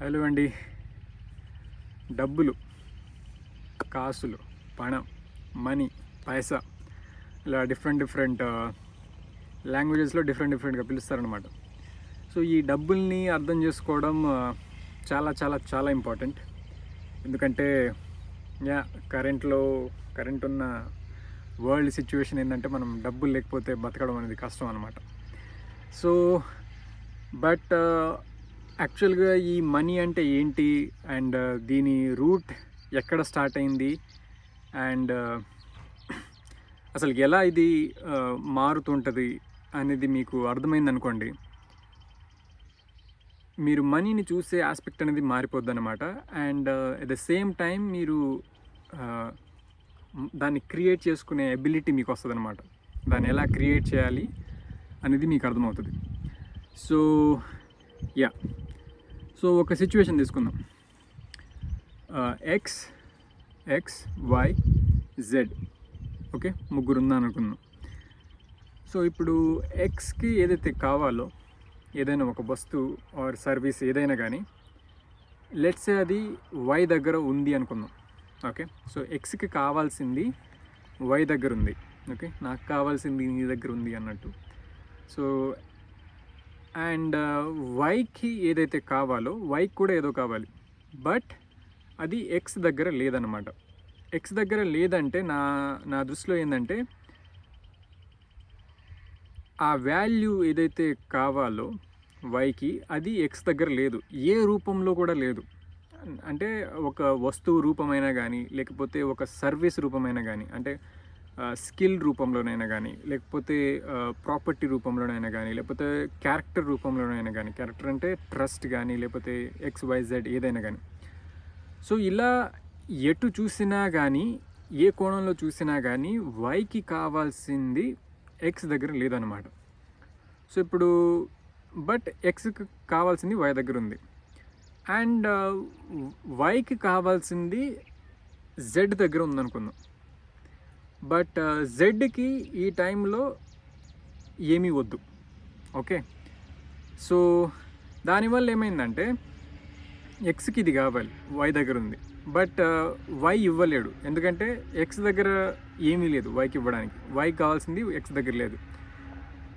Hello అండి. డబ్బులు కాసులు పణం మనీ పైసా ఇలా డిఫరెంట్ డిఫరెంట్ లాంగ్వేజెస్లో డిఫరెంట్ డిఫరెంట్గా పిలుస్తారనమాట సో ఈ డబ్బుల్ని అర్థం చేసుకోవడం చాలా చాలా చాలా ఇంపార్టెంట్. ఎందుకంటే యా కరెంట్లో కరెంట్ ఉన్న వరల్డ్ సిచ్యువేషన్ ఏంటంటే మనం డబ్బులు లేకపోతే బతకడం అనేది కష్టం అనమాట సో బట్ యాక్చువల్గా ఈ మనీ అంటే ఏంటి? అండ్ uh, దీని రూట్ ఎక్కడ స్టార్ట్ అయింది? అండ్ uh, అసలు ఎలా ఇది uh, మారుతుంటుంది అనేది మీకు అర్థమైంది అనుకోండి. మీరు మనీని చూసే ఆస్పెక్ట్ అనేది మారిపోద్ది అనమాట and at the same time మీరు దాన్ని క్రియేట్ చేసుకునే ఎబిలిటీ మీకు వస్తుంది అనమాట దాన్ని ఎలా క్రియేట్ చేయాలి అనేది మీకు అర్థమవుతుంది. సో యా సో ఒక సిచ్యువేషన్ తీసుకుందాం. X X Y Z okay ముగ్గురు ఉందని అనుకుందాం సో ఇప్పుడు ఎక్స్కి ఏదైతే కావాలో ఏదైనా ఒక వస్తువు ఆర్ సర్వీస్ ఏదైనా కానీ లెట్సే అది వై దగ్గర ఉంది అనుకుందాం ఓకే సో ఎక్స్కి కావాల్సింది వై దగ్గర ఉంది ఓకే నాకు కావాల్సింది నీ దగ్గర ఉంది అన్నట్టు. సో అండ్ వైకి ఏదైతే కావాలో వైకి కూడా ఏదో కావాలి. బట్ అది ఎక్స్ దగ్గర లేదనమాట ఎక్స్ దగ్గర లేదంటే నా నా దృష్టిలో ఏంటంటే ఆ వాల్యూ ఏదైతే కావాలో వైకి అది ఎక్స్ దగ్గర లేదు. ఏ రూపంలో కూడా లేదు. అంటే ఒక వస్తువు రూపమైనా కానీ లేకపోతే ఒక సర్వీస్ రూపమైనా కానీ అంటే స్కిల్ రూపంలోనైనా కానీ లేకపోతే ప్రాపర్టీ రూపంలోనైనా కానీ లేకపోతే క్యారెక్టర్ రూపంలోనైనా కానీ క్యారెక్టర్ అంటే ట్రస్ట్ కానీ లేకపోతే ఎక్స్ వైజెడ్ ఏదైనా కానీ సో ఇలా ఎటు చూసినా కానీ ఏ కోణంలో చూసినా కానీ వైకి కావాల్సింది ఎక్స్ దగ్గర లేదనమాట సో ఇప్పుడు బట్ ఎక్స్కి కావాల్సింది వై దగ్గర ఉంది. అండ్ వైకి కావాల్సింది జెడ్ దగ్గర ఉందనుకుందాం. బట్ జెడ్కి ఈ టైంలో ఏమీ వద్దు. ఓకే? సో దానివల్ల ఏమైందంటే ఎక్స్కి ఇది కావాలి వై దగ్గర ఉంది. బట్ వై ఇవ్వలేడు. ఎందుకంటే ఎక్స్ దగ్గర ఏమీ లేదు వైకి ఇవ్వడానికి. వై కావాల్సింది ఎక్స్ దగ్గర లేదు.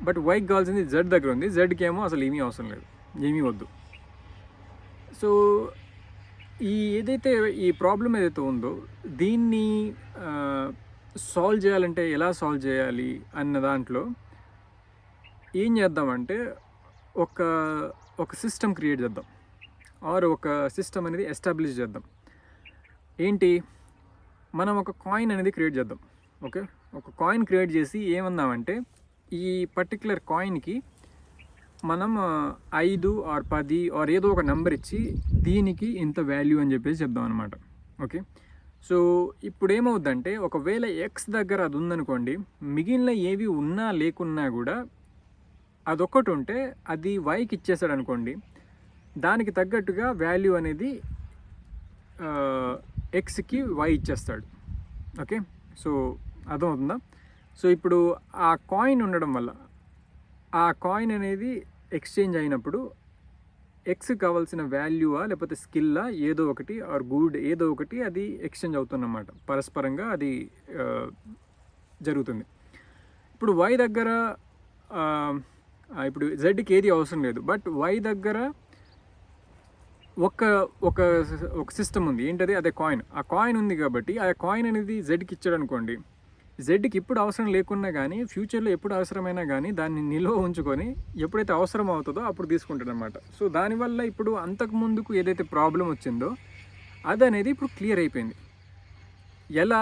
బట్ వైకి కావాల్సింది జెడ్ దగ్గర ఉంది. జెడ్కి ఏమో అసలు ఏమీ అవసరం లేదు. ఏమీ వద్దు. సో ఈ ఏదైతే ఈ ప్రాబ్లం ఏదైతే ఉందో దీన్ని సాల్వ్ చేయాలంటే ఎలా సాల్వ్ చేయాలి అన్న దాంట్లో ఏం చేద్దామంటే ఒక ఒక సిస్టమ్ క్రియేట్ చేద్దాం. ఆర్ ఒక సిస్టమ్ అనేది ఎస్టాబ్లిష్ చేద్దాం. ఏంటి? మనం ఒక కాయిన్ అనేది క్రియేట్ చేద్దాం. ఓకే ఒక కాయిన్ క్రియేట్ చేసి ఏమన్నామంటే ఈ పర్టికులర్ కాయిన్కి మనం ఐదు ఆర్ పది ఆర్ ఏదో ఒక నెంబర్ ఇచ్చి దీనికి ఇంత వాల్యూ అని చెప్పేసి చెప్దాం అనమాట ఓకే సో ఇప్పుడు ఏమవుద్దంటే ఒకవేళ ఎక్స్ దగ్గర అది ఉందనుకోండి మిగిలిన ఏవి ఉన్నా లేకున్నా కూడా అదొక్కటి ఉంటే అది వైకి ఇచ్చేసాడు అనుకోండి దానికి తగ్గట్టుగా వాల్యూ అనేది ఎక్స్కి వై ఇచ్చేస్తాడు. ఓకే? సో అర్థమవుతుందా? సో ఇప్పుడు ఆ కాయిన్ ఉండడం వల్ల ఆ కాయిన్ అనేది ఎక్స్చేంజ్ అయినప్పుడు ఎక్స్ కావాల్సిన వాల్యూవా లేకపోతే స్కిల్లా ఏదో ఒకటి ఆర్ గుడ్ ఏదో ఒకటి అది ఎక్స్చేంజ్ అవుతుందన్నమాట. పరస్పరంగా అది జరుగుతుంది. ఇప్పుడు వై దగ్గర ఇప్పుడు జెడ్కి ఏది అవసరం లేదు. బట్ వై దగ్గర ఒక ఒక ఒక సిస్టమ్ ఉంది. ఏంటది? అదే కాయిన్ ఆ కాయిన్ ఉంది కాబట్టి ఆ కాయిన్ అనేది జెడ్కి ఇచ్చాడు అనుకోండి జెడ్కి ఇప్పుడు అవసరం లేకున్నా కానీ ఫ్యూచర్లో ఎప్పుడు అవసరమైనా కానీ దాన్ని నిల్వ ఉంచుకొని ఎప్పుడైతే అవసరం అవుతుందో అప్పుడు తీసుకుంటాడు అనమాట సో దానివల్ల ఇప్పుడు అంతకు ముందుకు ఏదైతే ప్రాబ్లం వచ్చిందో అది అనేది ఇప్పుడు క్లియర్ అయిపోయింది. ఎలా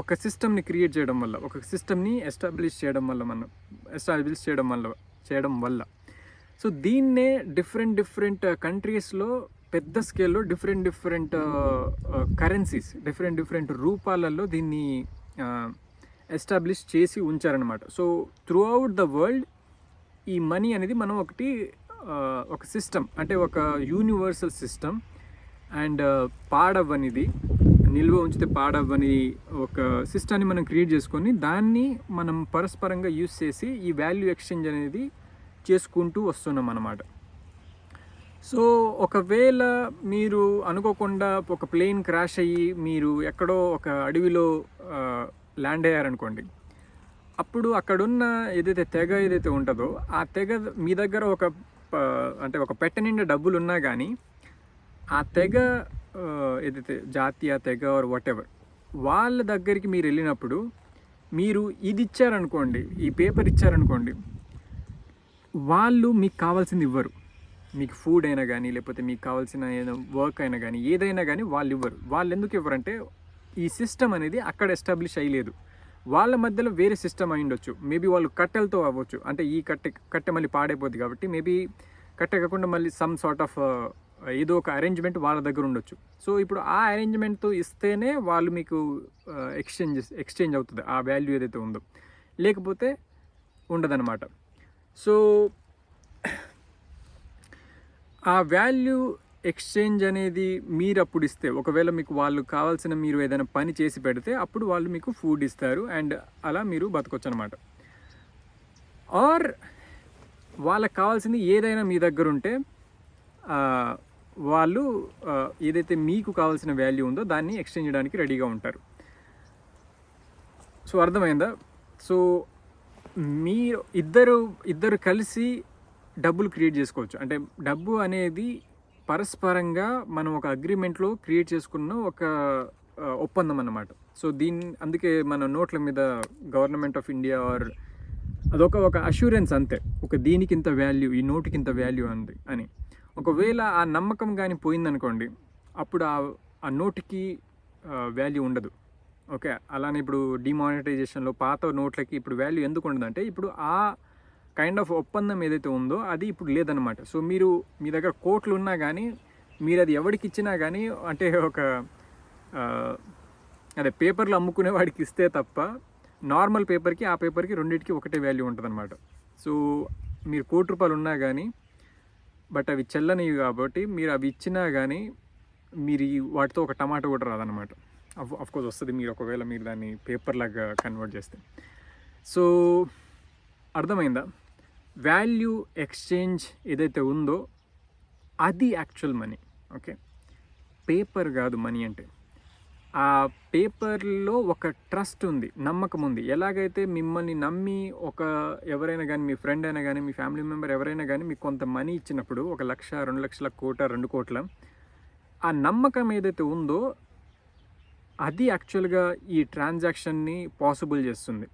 ఒక సిస్టమ్ని క్రియేట్ చేయడం వల్ల ఒక సిస్టమ్ని ఎస్టాబ్లిష్ చేయడం వల్ల మనం ఎస్టాబ్లిష్ చేయడం వల్ల చేయడం వల్ల. సో దీన్నే డిఫరెంట్ డిఫరెంట్ కంట్రీస్లో పెద్ద స్కేల్లో different different currencies different different రూపాలలో దీన్ని ఎస్టాబ్లిష్ చేసి ఉంచారనమాట so throughout the world ఈ మనీ అనేది మనం ఒకటి ఒక సిస్టమ్ అంటే ఒక యూనివర్సల్ సిస్టమ్ అండ్ పాడవ్వనిది నిల్వ ఉంచితే పాడవ్వని ఒక సిస్టాన్ని మనం క్రియేట్ చేసుకొని దాన్ని మనం పరస్పరంగా యూస్ చేసి ఈ వాల్యూ ఎక్స్చేంజ్ అనేది చేసుకుంటూ వస్తున్నాం అన్నమాట సో ఒకవేళ మీరు అనుకోకుండా ఒక ప్లేన్ క్రాష్ అయ్యి మీరు ఎక్కడో ఒక అడవిలో ల్యాండ్ అయ్యారనుకోండి అప్పుడు అక్కడున్న ఏదైతే తెగ ఏదైతే ఉంటుందో ఆ తెగ మీ దగ్గర ఒక ప- అంటే ఒక పెట్ట నిండా డబ్బులు ఉన్నా కానీ ఆ తెగ ఏదైతే జాతీయ తెగ ఆర్ వాటెవర్ వాళ్ళ దగ్గరికి మీరు వెళ్ళినప్పుడు మీరు ఇది ఇచ్చారనుకోండి ఈ పేపర్ ఇచ్చారనుకోండి వాళ్ళు మీకు కావాల్సింది ఇవ్వరు. మీకు ఫుడ్ అయినా కానీ లేకపోతే మీకు కావాల్సిన ఏదో వర్క్ అయినా కానీ ఏదైనా కానీ వాళ్ళు ఇవ్వరు. వాళ్ళు ఎందుకు ఇవ్వరంటే ఈ సిస్టమ్ అనేది అక్కడ ఎస్టాబ్లిష్ అయ్యలేదు. వాళ్ళ మధ్యలో వేరే సిస్టమ్ అయి ఉండొచ్చు. మేబీ వాళ్ళు కట్టెలతో అవ్వచ్చు. అంటే ఈ కట్టె కట్టె మళ్ళీ పాడైపోద్ది కాబట్టి మేబీ కట్టె కాకుండా మళ్ళీ సమ్ సార్ట్ ఆఫ్ ఏదో ఒక అరేంజ్మెంట్ వాళ్ళ దగ్గర ఉండొచ్చు. సో ఇప్పుడు ఆ అరేంజ్మెంట్తో ఇస్తేనే వాళ్ళు మీకు ఎక్స్చేంజ్ ఎక్స్చేంజ్ అవుతుంది. ఆ వాల్యూ ఏదైతే ఉందో. లేకపోతే ఉండదన్నమాట. సో ఆ వాల్యూ ఎక్స్చేంజ్ అనేది మీరు అప్పుడు ఇస్తే ఒకవేళ మీకు వాళ్ళు కావాల్సిన మీరు ఏదైనా పని చేసి పెడితే అప్పుడు వాళ్ళు మీకు ఫుడ్ ఇస్తారు అండ్ అలా మీరు బతకొచ్చు అనమాట ఆర్ వాళ్ళకి కావాల్సింది ఏదైనా మీ దగ్గర ఉంటే వాళ్ళు ఏదైతే మీకు కావాల్సిన వాల్యూ ఉందో దాన్ని ఎక్స్చేంజ్ చేయడానికి రెడీగా ఉంటారు. సో అర్థమైందా? సో మీ ఇద్దరు ఇద్దరు కలిసి డబ్బులు క్రియేట్ చేసుకోవచ్చు. అంటే డబ్బు అనేది పరస్పరంగా మనం ఒక అగ్రిమెంట్లో క్రియేట్ చేసుకున్న ఒక ఒప్పందం అన్నమాట. సో దీన్ని అందుకే మన నోట్ల మీద గవర్నమెంట్ ఆఫ్ ఇండియా ఆర్ అదొక ఒక అష్యూరెన్స్ అంతే. ఒక దీనికి ఇంత వాల్యూ ఈ నోటుకి ఇంత వాల్యూ అంది అని. ఒకవేళ ఆ నమ్మకం కానీ పోయిందనుకోండి అప్పుడు ఆ ఆ నోటుకి వాల్యూ ఉండదు. ఓకే? అలానే ఇప్పుడు డిమానిటైజేషన్లో పాత నోట్లకి ఇప్పుడు వాల్యూ ఎందుకు ఉండదంటే ఇప్పుడు ఆ కైండ్ ఆఫ్ ఒప్పందం ఏదైతే ఉందో అది ఇప్పుడు లేదనమాట సో మీరు మీ దగ్గర కోట్లు ఉన్నా కానీ మీరు అది ఎవరికి ఇచ్చినా కానీ అంటే ఒక అదే పేపర్లు అమ్ముకునే వాడికి ఇస్తే తప్ప నార్మల్ పేపర్కి ఆ పేపర్కి రెండింటికి ఒకటే వాల్యూ ఉంటుంది అనమాట సో మీరు కోటి రూపాయలు ఉన్నా కానీ బట్ అవి చెల్లనివి కాబట్టి మీరు అవి ఇచ్చినా కానీ మీరు వాటితో ఒక టమాటో కూడా రాదనమాట అఫ్ కోర్స్ వస్తుంది మీరు ఒకవేళ మీరు దాన్ని పేపర్ లాగా కన్వర్ట్ చేస్తే. సో అర్థమైందా? వాల్యూ ఎక్స్చేంజ్ ఏదైతే ఉందో అది యాక్చువల్ మనీ ఓకే పేపర్ కాదు మనీ అంటే. ఆ పేపర్లో ఒక ట్రస్ట్ ఉంది నమ్మకం ఉంది. ఎలాగైతే మిమ్మల్ని నమ్మి ఒక ఎవరైనా కానీ మీ ఫ్రెండ్ అయినా కానీ మీ ఫ్యామిలీ మెంబర్ ఎవరైనా కానీ మీకు కొంత మనీ ఇచ్చినప్పుడు ఒక లక్ష రెండు లక్షల కోట రెండు కోట్ల ఆ నమ్మకం ఏదైతే ఉందో అది యాక్చువల్గా ఈ ట్రాన్సాక్షన్ని పాసిబుల్ చేస్తుంది.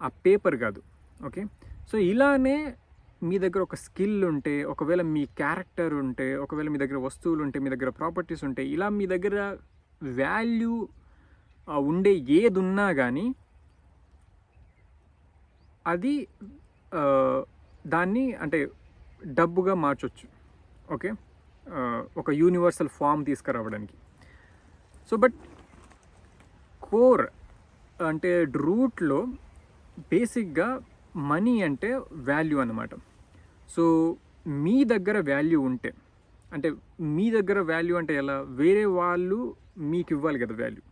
ఆ పేపర్ కాదు ఓకే సో ఇలానే మీ దగ్గర ఒక స్కిల్ ఉంటే ఒకవేళ మీ క్యారెక్టర్ ఉంటే ఒకవేళ మీ దగ్గర వస్తువులు ఉంటే మీ దగ్గర ప్రాపర్టీస్ ఉంటే ఇలా మీ దగ్గర వాల్యూ ఉండే ఏది ఉన్నా కానీ అది దాన్ని అంటే డబ్బుగా మార్చొచ్చు. ఓకే? ఒక యూనివర్సల్ ఫామ్ తీసుకురావడానికి. సో బట్ కోర్ అంటే రూట్లో బేసిక్గా మనీ అంటే వాల్యూ అన్నమాట. సో మీ దగ్గర వాల్యూ ఉంటే అంటే మీ దగ్గర వాల్యూ అంటే ఎలా? వేరే వాళ్ళు మీకు ఇవ్వాలి కదా వాల్యూ.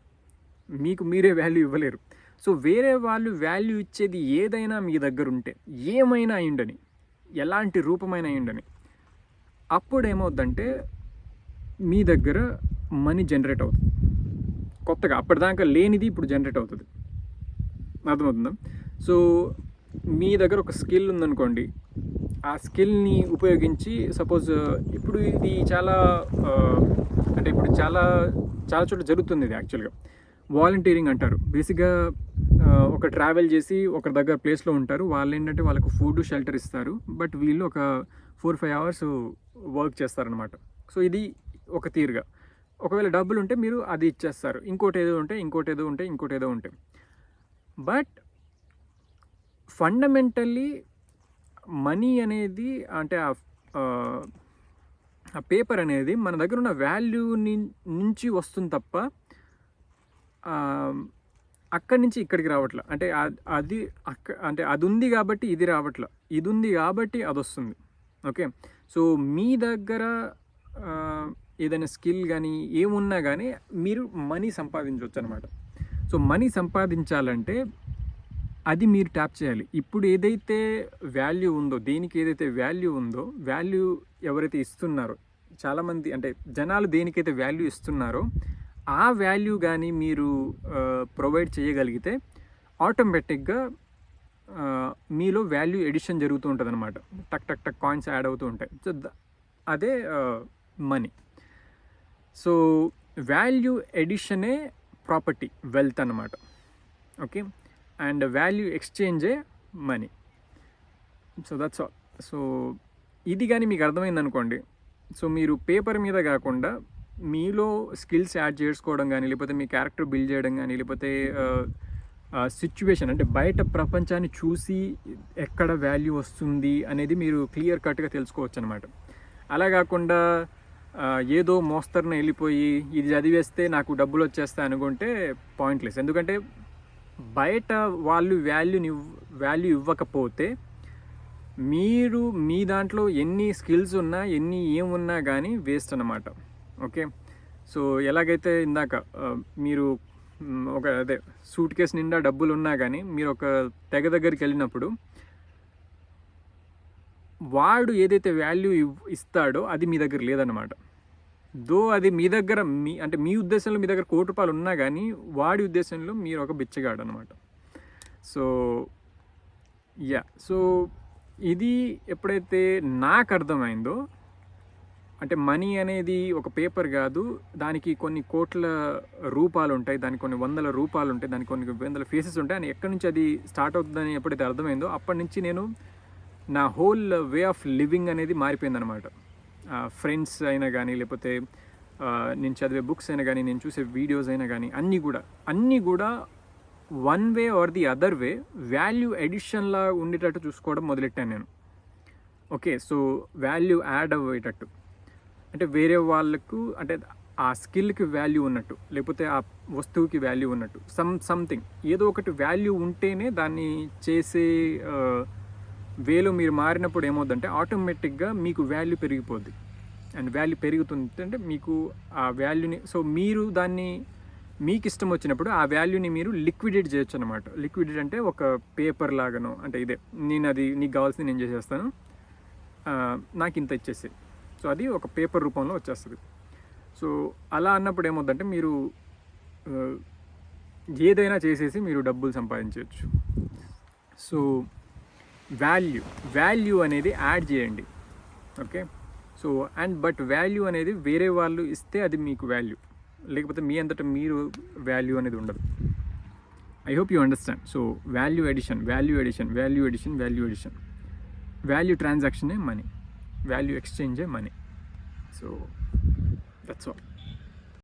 మీకు మీరే వాల్యూ ఇవ్వలేరు. సో వేరే వాళ్ళు వాల్యూ ఇచ్చేది ఏదైనా మీ దగ్గర ఉంటే ఏమైనా అయిండని ఎలాంటి రూపమైన అయ్యుండని అప్పుడు ఏమవుద్దంటే మీ దగ్గర మనీ జనరేట్ అవుతుంది. కొత్తగా అప్పటిదాకా లేనిది ఇప్పుడు జనరేట్ అవుతుంది. అర్థమవుతుందా? సో మీ దగ్గర ఒక స్కిల్ ఉందనుకోండి ఆ స్కిల్ని ఉపయోగించి సపోజ్ ఇప్పుడు ఇది చాలా అంటే ఇప్పుడు చాలా చాలా చోట్ల జరుగుతుంది ఇది యాక్చువల్గా. వాలంటీరింగ్ అంటారు. బేసిక్గా ఒక ట్రావెల్ చేసి ఒక దగ్గర ప్లేస్లో ఉంటారు. వాళ్ళు ఏంటంటే వాళ్ళకు ఫుడ్ షెల్టర్ ఇస్తారు. బట్ వీళ్ళు ఒక ఫోర్ ఫైవ్ అవర్స్ వర్క్ చేస్తారనమాట సో ఇది ఒక తీరుగా. ఒకవేళ డబ్బులు ఉంటే మీరు అది ఇచ్చేస్తారు. ఇంకోటి ఏదో ఉంటే ఇంకోటి ఏదో ఉంటే ఇంకోటి ఏదో ఉంటే. బట్ ఫండమెంటల్లీ మనీ అనేది అంటే ఆ పేపర్ అనేది మన దగ్గర ఉన్న వాల్యూ నుంచి వస్తుంది తప్ప అక్కడి నుంచి ఇక్కడికి రావట్లే. అంటే అది అక్క అంటే అది ఉంది కాబట్టి ఇది రావట్లే. ఇది ఉంది కాబట్టి అది వస్తుంది. ఓకే సో మీ దగ్గర ఏదైనా స్కిల్ కానీ ఏమున్నా కానీ మీరు మనీ సంపాదించవచ్చు అనమాట సో మనీ సంపాదించాలంటే అది మీరు ట్యాప్ చేయాలి. ఇప్పుడు ఏదైతే వాల్యూ ఉందో దేనికి ఏదైతే వాల్యూ ఉందో వాల్యూ ఎవరైతే ఇస్తున్నారో చాలామంది అంటే జనాలు దేనికైతే వాల్యూ ఇస్తున్నారో ఆ వాల్యూ కానీ మీరు ప్రొవైడ్ చేయగలిగితే ఆటోమేటిక్గా మీలో వాల్యూ ఎడిషన్ జరుగుతూ ఉంటుంది అనమాట టక్ టక్ టక్ కాయిన్స్ యాడ్ అవుతూ ఉంటాయి. సో అదే మనీ సో వాల్యూ ఎడిషనే ప్రాపర్టీ వెల్త్ అనమాట okay and value ఎక్స్చేంజే money so that's all so ఇది కానీ మీకు అర్థమైంది అనుకోండి సో మీరు పేపర్ మీద కాకుండా మీలో స్కిల్స్ యాడ్ చేసుకోవడం కానీ లేకపోతే మీ క్యారెక్టర్ బిల్డ్ చేయడం కానీ లేకపోతే uh, uh, సిచ్యువేషన్ అంటే బయట ప్రపంచాన్ని చూసి ఎక్కడ వాల్యూ వస్తుంది అనేది మీరు క్లియర్ కట్గా తెలుసుకోవచ్చు అనమాట అలా కాకుండా uh, ఏదో మోస్తరున వెళ్ళిపోయి ఇది చదివేస్తే నాకు డబ్బులు వచ్చేస్తాయి అనుకుంటే పాయింట్లెస్ ఎందుకంటే బయట వాళ్ళు వాల్యూని వాల్యూ ఇవ్వకపోతే మీరు మీ దాంట్లో ఎన్ని స్కిల్స్ ఉన్నా ఎన్ని ఏమున్నా కానీ వేస్ట్ అనమాట ఓకే? సో ఎలాగైతే ఇందాక మీరు ఒక అదే సూట్ కేస్ నిండా డబ్బులు ఉన్నా కానీ మీరు ఒక తెగ దగ్గరికి వెళ్ళినప్పుడు వాడు ఏదైతే వాల్యూ ఇస్తాడో అది మీ దగ్గర లేదన్నమాట. దో అది మీ దగ్గర మీ అంటే మీ ఉద్దేశంలో మీ దగ్గర కోటి రూపాయలు ఉన్నా కానీ వాడి ఉద్దేశంలో మీరు ఒక బిచ్చగాడు అనమాట సో యా. సో ఇది ఎప్పుడైతే నాకు అర్థమైందో అంటే మనీ అనేది ఒక పేపర్ కాదు దానికి కొన్ని కోట్ల రూపాలు ఉంటాయి దానికి కొన్ని వందల రూపాలు ఉంటాయి దానికి కొన్ని వందల ఫేసెస్ ఉంటాయి అని ఎక్కడి నుంచి అది స్టార్ట్ అవుతుందని ఎప్పుడైతే అర్థమైందో అప్పటి నుంచి నేను నా హోల్ వే ఆఫ్ లివింగ్ అనేది మారిపోయిందనమాట ఫ్రెండ్స్ అయినా కానీ లేకపోతే నేను చదివే బుక్స్ అయినా కానీ నేను చూసే వీడియోస్ అయినా కానీ అన్నీ కూడా అన్నీ కూడా one way or the other way value ఎడిషన్లా ఉండేటట్టు చూసుకోవడం మొదలెట్టాను నేను. ఓకే సో వాల్యూ యాడ్ అయ్యేటట్టు అంటే వేరే వాళ్ళకు అంటే ఆ స్కిల్కి వాల్యూ ఉన్నట్టు లేకపోతే ఆ వస్తువుకి వాల్యూ ఉన్నట్టు సమ్ సంథింగ్ ఏదో ఒకటి వాల్యూ ఉంటేనే దాన్ని చేసే వేలో మీరు మారినప్పుడు ఏమవుద్దంటే ఆటోమేటిక్గా మీకు వాల్యూ పెరిగిపోద్ది. అండ్ వాల్యూ పెరుగుతుంది అంటే మీకు ఆ వాల్యూని సో మీరు దాన్ని మీకు ఇష్టం వచ్చినప్పుడు ఆ వాల్యూని మీరు లిక్విడేట్ చేయొచ్చు అనమాట లిక్విడేట్ అంటే ఒక పేపర్ లాగాను అంటే ఇదే నేను అది నీకు కావాల్సింది నేను చేసేస్తాను. నాకు ఇంత ఇచ్చేసి సో అది ఒక పేపర్ రూపంలో వచ్చేస్తుంది. సో అలా అన్నప్పుడు ఏమవుద్దంటే మీరు ఏదైనా చేసేసి మీరు డబ్బులు సంపాదించవచ్చు. సో వాల్యూ వాల్యూ అనేది యాడ్ చేయండి. Okay so and but value అనేది వేరే వాళ్ళు ఇస్తే అది మీకు వాల్యూ లేకపోతే మీ అంతటా మీరు వాల్యూ అనేది ఉండదు. I hope you understand so value addition value addition value addition value addition value ట్రాన్సాక్షనే money value ఎక్స్చేంజే మనీ సో దట్స్ ఆల్